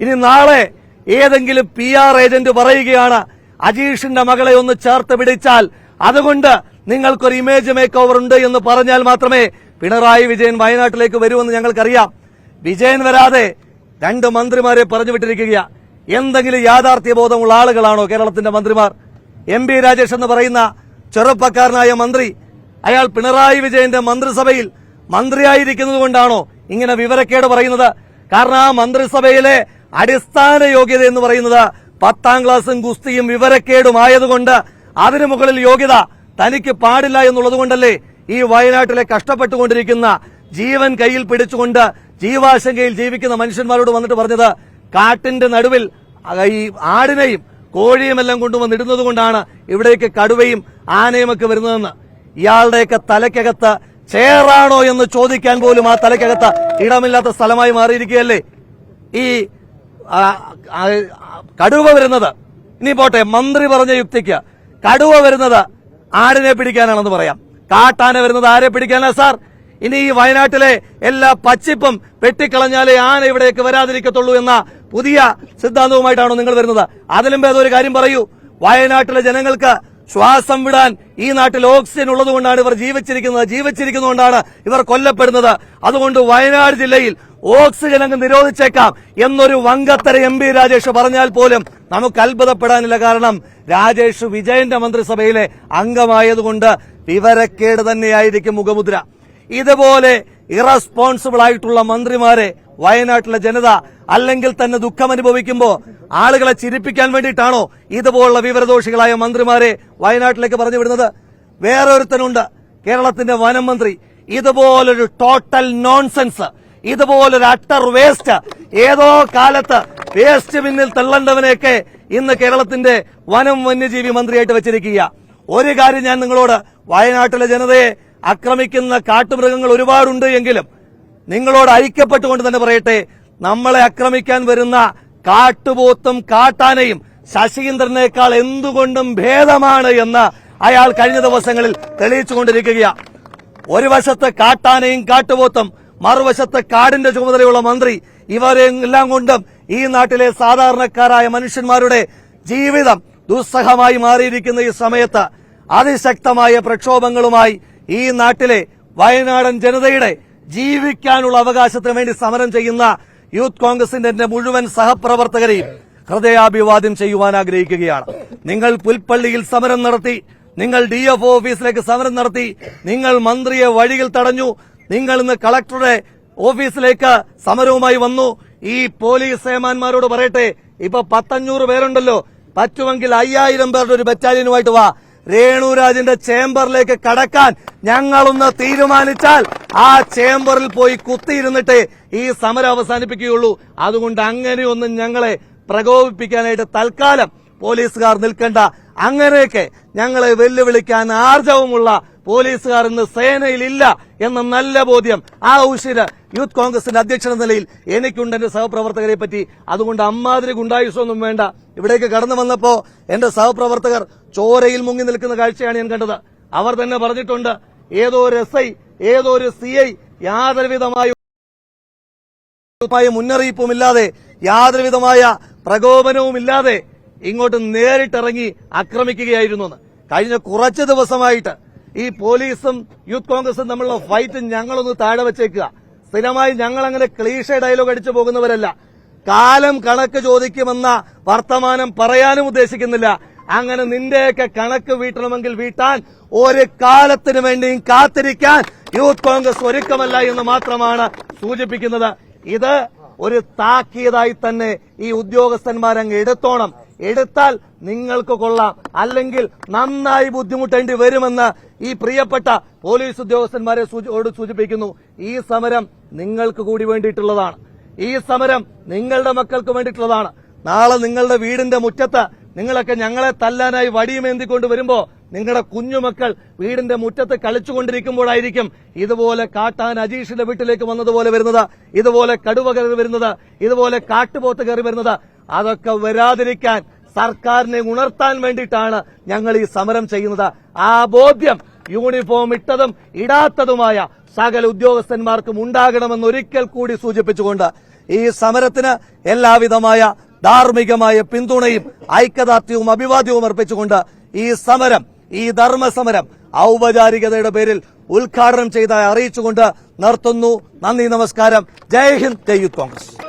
ഇനി നാളെ ഏതെങ്കിലും പി ആർ ഏജന്റ് പറയുകയാണ് അജീഷിന്റെ മകളെ ഒന്ന് ചേർത്ത് പിടിച്ചാൽ അതുകൊണ്ട് നിങ്ങൾക്കൊരു ഇമേജ് മേക്ക് ഓവർ ഉണ്ട് എന്ന് പറഞ്ഞാൽ മാത്രമേ പിണറായി വിജയൻ വയനാട്ടിലേക്ക് വരുമെന്ന് ഞങ്ങൾക്കറിയാം. വിജയൻ വരാതെ രണ്ട് മന്ത്രിമാരെ പറഞ്ഞു വിട്ടിരിക്കുക എന്തെങ്കിലും യാഥാർത്ഥ്യബോധമുള്ള ആളുകളാണോ കേരളത്തിന്റെ മന്ത്രിമാർ? എം പി രാജേഷ് എന്ന് പറയുന്ന ചെറുപ്പക്കാരനായ മന്ത്രി അയാൾ പിണറായി വിജയന്റെ മന്ത്രിസഭയിൽ മന്ത്രിയായിരിക്കുന്നത് കൊണ്ടാണോ ഇങ്ങനെ വിവരക്കേട് പറയുന്നത്? കാരണം ആ മന്ത്രിസഭയിലെ അടിസ്ഥാന യോഗ്യത എന്ന് പറയുന്നത് പത്താം ക്ലാസ്സും ഗുസ്തിയും വിവരക്കേടും ആയതുകൊണ്ട് അതിനു മുകളിൽ യോഗ്യത തനിക്ക് പാടില്ല എന്നുള്ളത് കൊണ്ടല്ലേ ഈ വയനാട്ടിലെ കഷ്ടപ്പെട്ടുകൊണ്ടിരിക്കുന്ന ജീവൻ കയ്യിൽ പിടിച്ചുകൊണ്ട് ജീവാശങ്കയിൽ ജീവിക്കുന്ന മനുഷ്യന്മാരോട് വന്നിട്ട് പറഞ്ഞത് കാട്ടിന്റെ നടുവിൽ ഈ ആടിനെയും കോഴിയും എല്ലാം കൊണ്ടുവന്നിടുന്നത് കൊണ്ടാണ് ഇവിടേക്ക് കടുവയും ആനയും ഒക്കെ വരുന്നതെന്ന്. ഇയാളുടെയൊക്കെ തലയ്ക്കകത്ത് ചേറാണോ എന്ന് ചോദിക്കാൻ പോലും ആ തലയ്ക്കകത്ത് ഇടമില്ലാത്ത സ്ഥലമായി മാറിയിരിക്കുകയല്ലേ? ഈ കടുവ വരുന്നത്. ഇനി പോട്ടെ മന്ത്രി പറഞ്ഞ യുക്തിക്ക് കടുവ വരുന്നത് ആടിനെ പിടിക്കാനാണെന്ന് പറയാം. കാട്ടാന വരുന്നത് ആരെ പിടിക്കാനാ സാർ? ഇനി ഈ വയനാട്ടിലെ എല്ലാ പച്ചിപ്പും വെട്ടിക്കളഞ്ഞാലേ ആന ഇവിടേക്ക് വരാതിരിക്കത്തുള്ളൂ എന്ന പുതിയ സിദ്ധാന്തവുമായിട്ടാണോ നിങ്ങൾ വരുന്നത്? അതിലും ഭേദം ഒരു കാര്യം പറയൂ. വയനാട്ടിലെ ജനങ്ങൾക്ക് ശ്വാസം വിടാൻ ഈ നാട്ടിൽ ഓക്സിജൻ ഉള്ളതുകൊണ്ടാണ് ഇവർ ജീവിച്ചിരിക്കുന്നത്. ജീവിച്ചിരിക്കുന്നതുകൊണ്ടാണ് ഇവർ കൊല്ലപ്പെടുന്നത്. അതുകൊണ്ട് വയനാട് ജില്ലയിൽ ഓക്സിജൻ അങ്ങ് നിരോധിച്ചേക്കാം എന്നൊരു വങ്കത്തര എം പി രാജേഷ് പറഞ്ഞാൽ പോലും നമുക്ക് അത്ഭുതപ്പെടാനില്ല കാരണം രാജേഷ് വിജയന്റെ മന്ത്രിസഭയിലെ അംഗമായതുകൊണ്ട് വിവരക്കേട് തന്നെയായിരിക്കും മുഖമുദ്ര. ഇതുപോലെ ഇറസ്പോൺസിബിൾ ആയിട്ടുള്ള മന്ത്രിമാരെ വയനാട്ടിലെ ജനത അല്ലെങ്കിൽ തന്നെ ദുഃഖം അനുഭവിക്കുമ്പോ ആളുകളെ ചിരിപ്പിക്കാൻ വേണ്ടിയിട്ടാണോ ഇതുപോലുള്ള വിവരദോഷികളായ മന്ത്രിമാരെ വയനാട്ടിലേക്ക് പറഞ്ഞു വിടുന്നത്? വേറൊരുത്തനുണ്ട് കേരളത്തിന്റെ വനം മന്ത്രി. ഇതുപോലൊരു ടോട്ടൽ നോൺസെൻസ് ഇതുപോലൊരു അട്ടർ വേസ്റ്റ് ഏതോ കാലത്ത് വേസ്റ്റ് പിന്നിൽ തള്ളേണ്ടവനെയൊക്കെ ഇന്ന് കേരളത്തിന്റെ വനം വന്യജീവി മന്ത്രിയായിട്ട് വെച്ചിരിക്കുക ഒരു കാര്യം ഞാൻ നിങ്ങളോട് വയനാട്ടിലെ ജനതയെ ആക്രമിക്കുന്ന കാട്ടുമൃഗങ്ങൾ ഒരുപാടുണ്ട് എങ്കിലും നിങ്ങളോട് ഐക്യപ്പെട്ടുകൊണ്ട് തന്നെ പറയട്ടെ നമ്മളെ ആക്രമിക്കാൻ വരുന്ന കാട്ടുപോത്തും കാട്ടാനയും ശശീന്ദ്രനേക്കാൾ എന്തുകൊണ്ടും ഭേദമാണ് എന്ന് അയാൾ കഴിഞ്ഞ ദിവസങ്ങളിൽ തെളിയിച്ചുകൊണ്ടിരിക്കുകയാണ് ഒരു വശത്ത് കാട്ടാനയും കാട്ടുപോത്തും മറുവശത്ത് കാടിന്റെ ചുമതലയുള്ള മന്ത്രി ഇവരെല്ലാം കൊണ്ടും ഈ നാട്ടിലെ സാധാരണക്കാരായ മനുഷ്യന്മാരുടെ ജീവിതം ദുസ്സഹമായി മാറിയിരിക്കുന്ന ഈ സമയത്ത് അതിശക്തമായ പ്രക്ഷോഭങ്ങളുമായി ഈ നാട്ടിലെ വയനാടൻ ജനതയുടെ ജീവിക്കാനുള്ള അവകാശത്തിന് വേണ്ടി സമരം ചെയ്യുന്ന യൂത്ത് കോൺഗ്രസിന്റെ മുഴുവൻ സഹപ്രവർത്തകരെയും ഹൃദയാഭിവാദ്യം ചെയ്യുവാൻ ആഗ്രഹിക്കുകയാണ്. നിങ്ങൾ പുൽപ്പള്ളിയിൽ സമരം നടത്തി നിങ്ങൾ ഡി ഓഫീസിലേക്ക് സമരം നടത്തി നിങ്ങൾ മന്ത്രിയെ വഴിയിൽ തടഞ്ഞു നിങ്ങൾ ഇന്ന് കളക്ടറുടെ ഓഫീസിലേക്ക് സമരവുമായി വന്നു. ഈ പോലീസ് സേമാന്മാരോട് പറയട്ടെ ഇപ്പൊ പത്തഞ്ഞൂറ് പേരുണ്ടല്ലോ. പറ്റുമെങ്കിൽ അയ്യായിരം പേരുടെ ഒരു ബറ്റാലിയനുമായിട്ട് വാ. രേണുരാജിന്റെ ചേംബറിലേക്ക് കടക്കാൻ ഞങ്ങളൊന്ന് തീരുമാനിച്ചാൽ ആ ചേംബറിൽ പോയി കുത്തിയിരുന്നിട്ടേ ഈ സമരം അവസാനിപ്പിക്കുകയുള്ളൂ. അതുകൊണ്ട് അങ്ങനെയൊന്നും ഞങ്ങളെ പ്രകോപിപ്പിക്കാനായിട്ട് തൽക്കാലം പോലീസുകാർ നിൽക്കേണ്ട. അങ്ങനെയൊക്കെ ഞങ്ങളെ വെല്ലുവിളിക്കാൻ ആർജവമുള്ള പോലീസുകാർ ഇന്ന് സേനയിലില്ല എന്ന നല്ല ബോധ്യം. ആ ഔഷിര യൂത്ത് കോൺഗ്രസിന്റെ അധ്യക്ഷൻ എന്ന നിലയിൽ എനിക്കുണ്ട് എന്റെ സഹപ്രവർത്തകരെ പറ്റി. അതുകൊണ്ട് അമ്മാതിരി ഗുണ്ടായുസൊന്നും വേണ്ട. ഇവിടേക്ക് കടന്നു വന്നപ്പോ എന്റെ സഹപ്രവർത്തകർ ചോരയിൽ മുങ്ങി നിൽക്കുന്ന കാഴ്ചയാണ് ഞാൻ കണ്ടത്. അവർ തന്നെ പറഞ്ഞിട്ടുണ്ട് ഏതോ ഒരു എസ് ഐ ഏതോ ഒരു സി ഐ യാതൊരുവിധമായ മായ മുന്നറിയിപ്പുമില്ലാതെ യാതൊരുവിധമായ പ്രകോപനവുമില്ലാതെ ഇങ്ങോട്ട് നേരിട്ടിറങ്ങി ആക്രമിക്കുകയായിരുന്നു. കഴിഞ്ഞ കുറച്ച് ദിവസമായിട്ട് ഈ പോലീസും യൂത്ത് കോൺഗ്രസും തമ്മിലുള്ള ഫൈറ്റ് ഞങ്ങളൊന്ന് താഴെ വെച്ചേക്കുക. സ്ഥിരമായി ഞങ്ങൾ അങ്ങനെ ക്ലീഷ ഡയലോഗ് അടിച്ചു പോകുന്നവരല്ല. കാലം കണക്ക് ചോദിക്കുമെന്ന വർത്തമാനം പറയാനും ഉദ്ദേശിക്കുന്നില്ല. അങ്ങനെ നിന്റെയൊക്കെ കണക്ക് വീട്ടണമെങ്കിൽ വീട്ടാൻ ഒരു കാലത്തിനു വേണ്ടിയും കാത്തിരിക്കാൻ യൂത്ത് കോൺഗ്രസ് ഒരുക്കമല്ല എന്ന് മാത്രമാണ് സൂചിപ്പിക്കുന്നത്. ഇത് ഒരു താക്കീതായി തന്നെ ഈ ഉദ്യോഗസ്ഥന്മാരങ്ങ് എടുത്തോണം. എടുത്താൽ നിങ്ങൾക്ക് കൊള്ളാം. അല്ലെങ്കിൽ നന്നായി ബുദ്ധിമുട്ടേണ്ടി വരുമെന്ന് ഈ പ്രിയപ്പെട്ട പോലീസ് ഉദ്യോഗസ്ഥന്മാരെ സൂചിപ്പിക്കുന്നു. ഈ സമരം നിങ്ങൾക്ക് കൂടി വേണ്ടിയിട്ടുള്ളതാണ്. ഈ സമരം നിങ്ങളുടെ മക്കൾക്ക് വേണ്ടിയിട്ടുള്ളതാണ്. നാളെ നിങ്ങളുടെ വീടിന്റെ മുറ്റത്ത് നിങ്ങളൊക്കെ ഞങ്ങളെ തല്ലാനായി വടിയുമേന്തിക്കൊണ്ട് വരുമ്പോ നിങ്ങളുടെ കുഞ്ഞുമക്കൾ വീടിന്റെ മുറ്റത്ത് കളിച്ചുകൊണ്ടിരിക്കുമ്പോഴായിരിക്കും ഇതുപോലെ കാട്ടാൻ അജീഷിന്റെ വീട്ടിലേക്ക് വന്നതുപോലെ വരുന്നത് ഇതുപോലെ കടുവ കയറി വരുന്നത് ഇതുപോലെ കാട്ടുപോത്ത് കയറി വരുന്നത്. അതൊക്കെ വരാതിരിക്കാൻ സർക്കാരിനെ ഉണർത്താൻ വേണ്ടിയിട്ടാണ് ഞങ്ങൾ ഈ സമരം ചെയ്യുന്നത്. ആ ബോധ്യം യൂണിഫോം ഇട്ടതും ഇടാത്തതുമായ സകല ഉദ്യോഗസ്ഥന്മാർക്കും ഉണ്ടാകണമെന്ന് ഒരിക്കൽ കൂടി സൂചിപ്പിച്ചുകൊണ്ട് ഈ സമരത്തിന് എല്ലാവിധമായ ധാർമ്മികമായ പിന്തുണയും ഐക്യദാർഢ്യവും അഭിവാദ്യവും അർപ്പിച്ചുകൊണ്ട് ഈ സമരം ഈ ധർമ്മസമരം ഔപചാരികതയുടെ പേരിൽ ഉദ്ഘാടനം ചെയ്ത അറിയിച്ചുകൊണ്ട് നിർത്തുന്നു. നന്ദി നമസ്കാരം. ജയ് ഹിന്ദ് ജയ് യൂത്ത് കോൺഗ്രസ്.